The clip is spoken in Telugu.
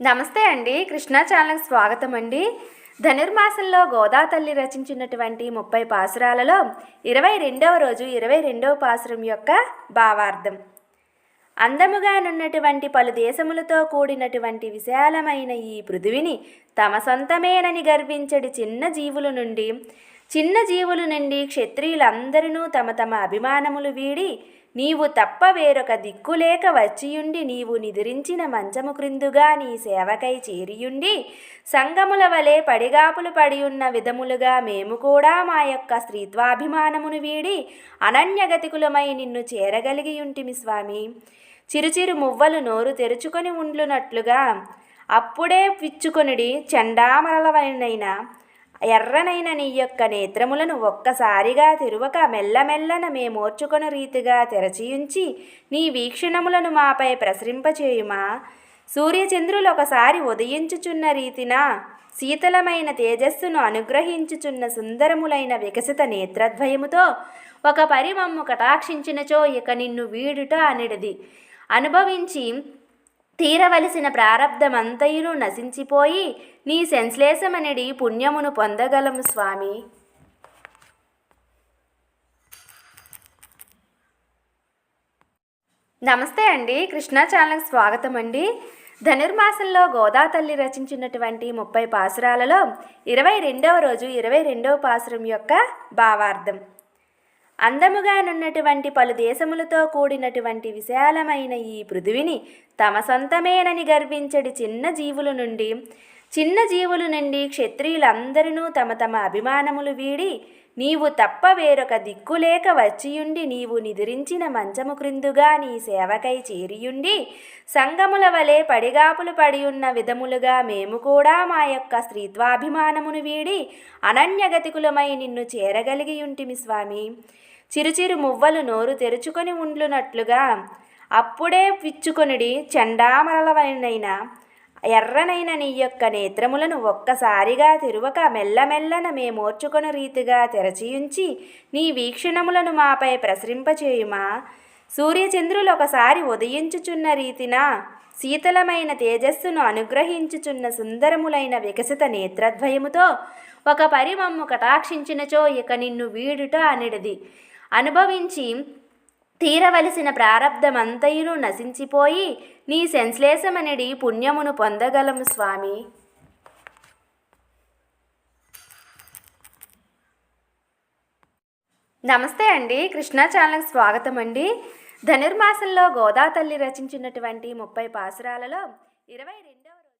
నమస్తే అండి. కృష్ణా ఛానల్ స్వాగతం అండి. ధనుర్మాసంలో గోదా తల్లి రచించినటువంటి ముప్పై పాసురాలలో ఇరవై రెండవ రోజు ఇరవై రెండవ పాసురం యొక్క భావార్థం. అందముగానున్నటువంటి పలు దేశములతో కూడినటువంటి విశాలమైన ఈ పృథివిని తమ సొంతమేనని గర్వించడి చిన్న జీవుల నుండి చిన్న జీవుల నుండి క్షత్రియులందరూ తమ తమ అభిమానములు వీడి నీవు తప్ప వేరొక దిక్కులేక వచ్చియుండి నీవు నిద్రించిన మంచము క్రిందుగా నీ సేవకై చేరియుండి సంగముల వలె పడిగాపులు పడి ఉన్న విధములుగా మేము కూడా మా యొక్క స్త్రీత్వాభిమానమును వీడి అనన్యగతికులమై నిన్ను చేరగలిగి ఉంటిమి స్వామి చిరుచిరు మువ్వలు నోరు తెరుచుకొని ఉండునట్లుగా అప్పుడే పిచ్చుకొనిడి చండామరలవైనైన ఎర్రనైన నీ యొక్క నేత్రములను ఒక్కసారిగా తిరువక మెల్లమెల్లన మేమోర్చుకొన రీతిగా తెరచియుంచి నీ వీక్షణములను మాపై ప్రసరింపచేయుమా? సూర్యచంద్రులు ఒకసారి ఉదయించుచున్న రీతిన శీతలమైన తేజస్సును అనుగ్రహించుచున్న సుందరములైన వికసిత నేత్రద్వయముతో ఒక పరిమమ్ము కటాక్షించినచో ఇక నిన్ను వీడుట అనిడిది. అనుభవించి తీరవలసిన ప్రారబ్ధమంతయును నశించిపోయి నీ సెన్స్లేశమనిడి పుణ్యమును పొందగలము స్వామి. నమస్తే అండి. కృష్ణా ఛానల్కి స్వాగతం అండి. ధనుర్మాసంలో గోదా తల్లి రచించినటువంటి ముప్పై పాసురాలలో ఇరవై రెండవ రోజు ఇరవై రెండవ పాసురం యొక్క భావార్థం. అందముగానున్నటువంటి పలు దేశములతో కూడినటువంటి విశాలమైన ఈ పృథివిని తమ సొంతమేనని గర్వించడి చిన్న జీవుల నుండి చిన్న జీవుల నుండి క్షత్రియులందరినూ తమ తమ అభిమానములు వీడి నీవు తప్ప వేరొక దిక్కులేక వచ్చియుండి నీవు నిద్రించిన మంచము క్రిందుగా నీ సేవకై చేరియుండి సంగముల వలె పడిగాపులు పడి ఉన్న విధములుగా మేము కూడా మా యొక్క స్త్రీత్వాభిమానమును వీడి అనన్యగతికులమై నిన్ను చేరగలిగి ఉంటిమి స్వామి. చిరుచిరు మువ్వలు నోరు తెరుచుకొని ఉండునట్లుగా అప్పుడే పిచ్చుకొనిడి చండామరలవైనైన ఎర్రనైన నీ యొక్క నేత్రములను ఒక్కసారిగా తిరువక మెల్లమెల్లన మేమోర్చుకొని రీతిగా తెరచియుంచి నీ వీక్షణములను మాపై ప్రసరింపచేయుమా? సూర్యచంద్రులు ఒకసారి ఉదయించుచున్న రీతిన శీతలమైన తేజస్సును అనుగ్రహించుచున్న సుందరములైన వికసిత నేత్రద్వయముతో ఒక పరిమమ్ము కటాక్షించినచో ఇక నిన్ను వీడుట అనిడిది. అనుభవించి తీరవలసిన ప్రారబ్ధమంతయును నశించిపోయి నీ సెన్శ్లేషమనిడి పుణ్యమును పొందగలము స్వామి. నమస్తే అండి. కృష్ణా ఛానల్కి స్వాగతం అండి ధనుర్మాసంలో గోదా తల్లి రచించినటువంటి ముప్పై పాసురాలలో ఇరవై రెండు